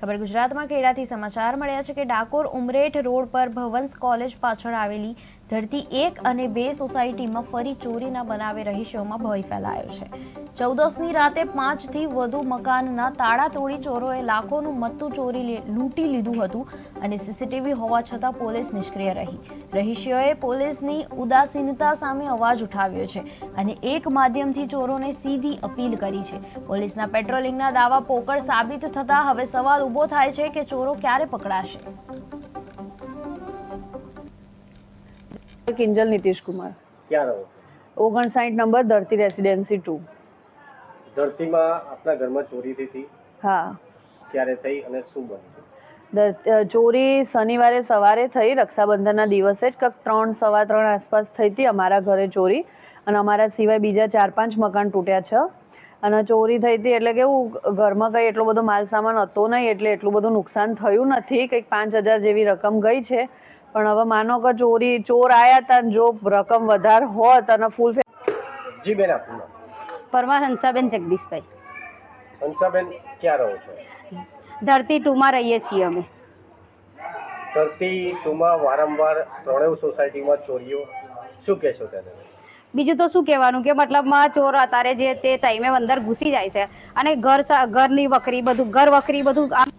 ખબર ગુજરાતમાં ખેડાથી સમાચાર મળ્યા છે કે ડાકોર ઉમરેઠ રોડ પર ભવન્સ કોલેજ પાછળ આવેલી ધરતી એક અને બે સોસાયટીમાં ફરી ચોરીના બનાવે રહીશોમાં ભય ફેલાયો છે. ચૌદસની રાતે પાંચથી વધુ મકાનના તાળા તોડી ચોરોએ લાખોનું મત્તું ચોરી લૂંટી લીધું હતું અને સીસીટીવી હોવા છતાં પોલીસ નિષ્ક્રિય રહી. રહીશીઓએ પોલીસની ઉદાસીનતા સામે અવાજ ઉઠાવ્યો છે અને એક માધ્યમથી ચોરોને સીધી અપીલ કરી છે. પોલીસના પેટ્રોલિંગના દાવા પોકળ સાબિત થતા હવે સવાલ ઊભો થાય છે કે ચોરો ક્યારે પકડાશે. કિંજલ નીતિશ કુમાર ક્યાં રહો છો? ઓગણસાઠ નંબર ધરતી રેસિડેન્સી ટુ. ધરતીમાં આપના ઘરમાં ચોરી થઈ હતી? હા. ક્યારે થઈ અને શું બન્યું? ચોરી શનિવારે સવારે થઈ રક્ષાબંધનના દિવસે જ કંઈક ત્રણ સવા ત્રણ આસપાસ થઈ હતી અમારા ઘરે ચોરી. અને અમારા સિવાય બીજા ચાર પાંચ મકાન તૂટ્યા છે. અને ચોરી થઈ હતી એટલે કેવું ઘરમાં કંઈ એટલો બધો માલ સામાન હતો નહીં એટલે એટલું બધું નુકસાન થયું નથી. કંઈક પાંચ હજાર જેવી રકમ ગઈ છે. પણ હવે માનો કે ચોરી ચોર આવ્યા હતા જો રકમ વધારે હોત અને ફૂલ જી બેન આપનું પરમાર હંસાબેન જગદીશભાઈ. હંસાબેન ક્યાં રહો છો? ધરતી ટુમાં રહીએ છીએ અમે. ધરતી ટુમાં વારંવાર ત્રણેય સોસાયટીમાં ચોરીઓ. શું કહેશો તેને બીજું તો શું કહેવાનું કે મતલબમાં ચોર અત્યારે જે તે ટાઈમે અંદર ઘૂસી જાય છે. અને ઘર ઘરની વકરી બધું ઘર વકરી બધું આમ